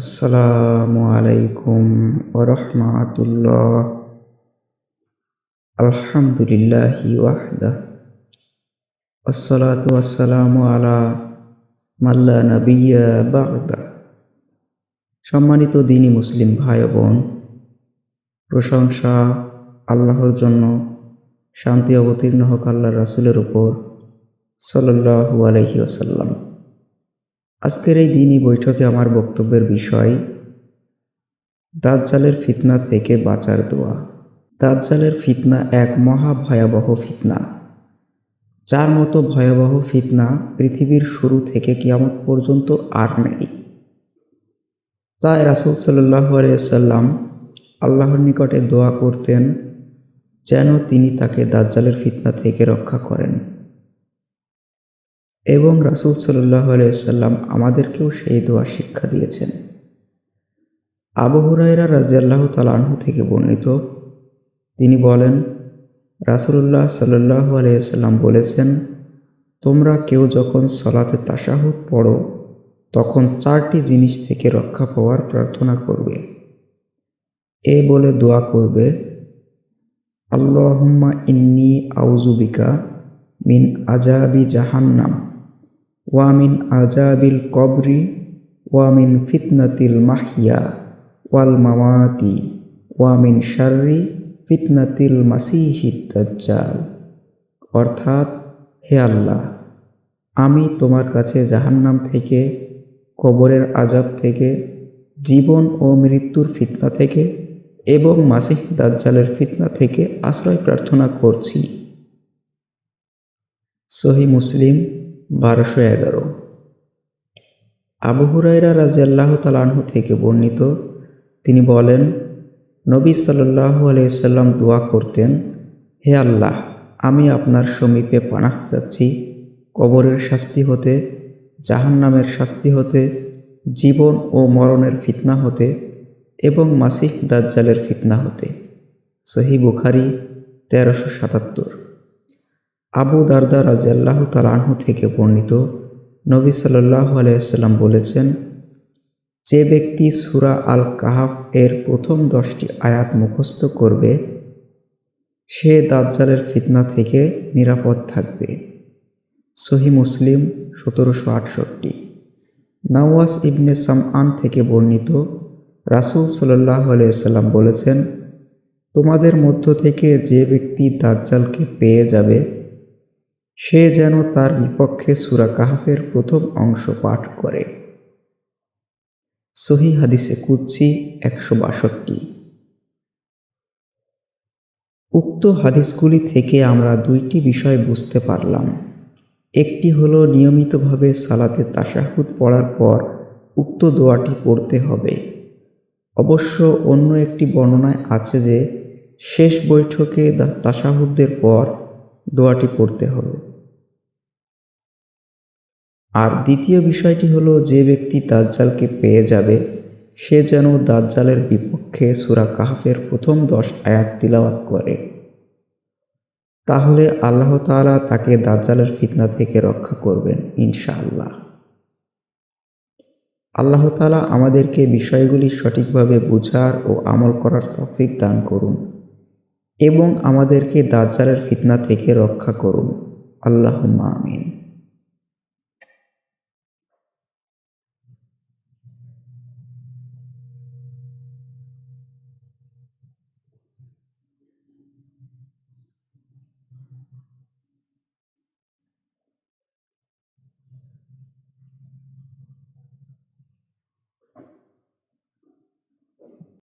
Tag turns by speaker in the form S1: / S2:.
S1: আসসালামু আলাইকুম ওরহমাতুল্লাহ আলহামদুলিল্লাহি ওয়াহদা। আসসালাতু আসসালামু আলা মাল্লা নবিয়া বাগদা সম্মানিত দিনী মুসলিম ভাই বোন, প্রশংসা আল্লাহর জন্য শান্তি অবতীর্ণ হোক আল্লাহ রাসুলের উপর সাল্লাহু আলহি আসাল্লাম আজকের এই দিনই বৈঠকে আমার বক্তব্যের বিষয়, দাজ্জালের ফিতনা থেকে বাঁচার দোয়া। দাজ্জালের ফিতনা এক মহা ভয়াবহ ফিতনা। যার মতো ভয়াবহ ফিতনা পৃথিবীর শুরু থেকে কিয়ামত পর্যন্ত আর নেই। তাই রাসুল সাল্লাহ আলিয়াল্লাম আল্লাহর নিকটে দোয়া করতেন, যেন তিনি তাকে দাজ্জালের ফিতনা থেকে রক্ষা করেন। এবং রাসুল সাল্লাহ আলিয়াল্লাম আমাদেরকেও সেই দোয়া শিক্ষা দিয়েছেন। আবু হুরাইরা রাজিয়াল্লাহ তালাহু থেকে বর্ণিত, তিনি বলেন রাসুল্লাহ সাল্লাহ আলিয়াল্লাম বলেছেন, তোমরা কেউ যখন সলাতে তাসাহুদ পড়ো, তখন চারটি জিনিস থেকে রক্ষা পাওয়ার প্রার্থনা করবে। এ বলে দোয়া করবে, আল্লাহম্মা ইন্নি আউজুবিকা মিন আজাবি জাহান্নাম। ওয়ামিন আজাবিল কবরি ওয়ামিন ফিতনাতিল মাহিয়া, ওয়াল মামাতি ওয়ামিন শার্রি ফিতনাতিল মাসিহিদ দাজ্জাল। অর্থাৎ, হে আল্লাহ, আমি তোমার কাছে জাহান্নাম থেকে, কবরের আজাব থেকে, জীবন ও মৃত্যুর ফিতনা থেকে এবং মাসিহ দাজ্জালের ফিতনা থেকে আশ্রয় প্রার্থনা করছি। সহি মুসলিম বারোশো এগারো। আবু হুরাইরা রাজিয়াল্লাহ তালাহ থেকে বর্ণিত, তিনি বলেন, নবী সাল্লাহ আলাইসাল্লাম দোয়া করতেন, হে আল্লাহ, আমি আপনার সমীপে পানাহ যাচ্ছি কবরের শাস্তি হতে, জাহান্নামের শাস্তি হতে, জীবন ও মরণের ফিতনা হতে এবং মাসিহ দাজ্জালের ফিতনা হতে। সহি বুখারি তেরোশো সাতাত্তর। আবু দারদা রাজিয়াল্লাহ তালাহু থেকে বর্ণিত নবী সাল্লাহ আলাইসাল্লাম বলেছেন, যে ব্যক্তি সুরা আল কাহাফ এর প্রথম দশটি আয়াত মুখস্থ করবে, সে দাজ্জালের ফিতনা থেকে নিরাপদ থাকবে। সহি মুসলিম সতেরোশো আটষট্টি। নওয়াজ ইবনে সামআন থেকে বর্ণিত রাসুল সাল্লাহ আলাইসাল্লাম বলেছেন, তোমাদের মধ্য থেকে যে ব্যক্তি দাজ্জালকে পেয়ে যাবে সে যেন তার বিপক্ষে সুরা কাহাফের প্রথম অংশ পাঠ করে। সহি হাদিসে কুচ্ছি একশো বাষট্টি। উক্ত হাদিসগুলি থেকে আমরা দুইটি বিষয় বুঝতে পারলাম। একটি হলো নিয়মিতভাবে সালাতে তাসাহুদ পড়ার পর উক্ত দোয়াটি পড়তে হবে। অবশ্য অন্য একটি বর্ণনায় আছে যে, শেষ বৈঠকে তাসাহুদের পর দোয়াটি পড়তে হবে। আর দ্বিতীয় বিষয়টি হলো যে ব্যক্তি দাজ্জালকে পেয়ে যাবে, সে যেন দাজ্জালের বিপক্ষে সুরা কাহাফের প্রথম দশ আয়াত তিলাওয়াত করে। তাহলে আল্লাহ তালা তাকে দাজ্জালের ফিতনা থেকে রক্ষা করবেন, ইনশাআল্লাহ। আল্লাহ তালা আমাদেরকে বিষয়গুলি সঠিকভাবে বুঝার ও আমল করার তফিক দান করুন এবং আমাদেরকে দাজ্জালের ফিতনা থেকে রক্ষা করুন। আল্লাহ আমিন।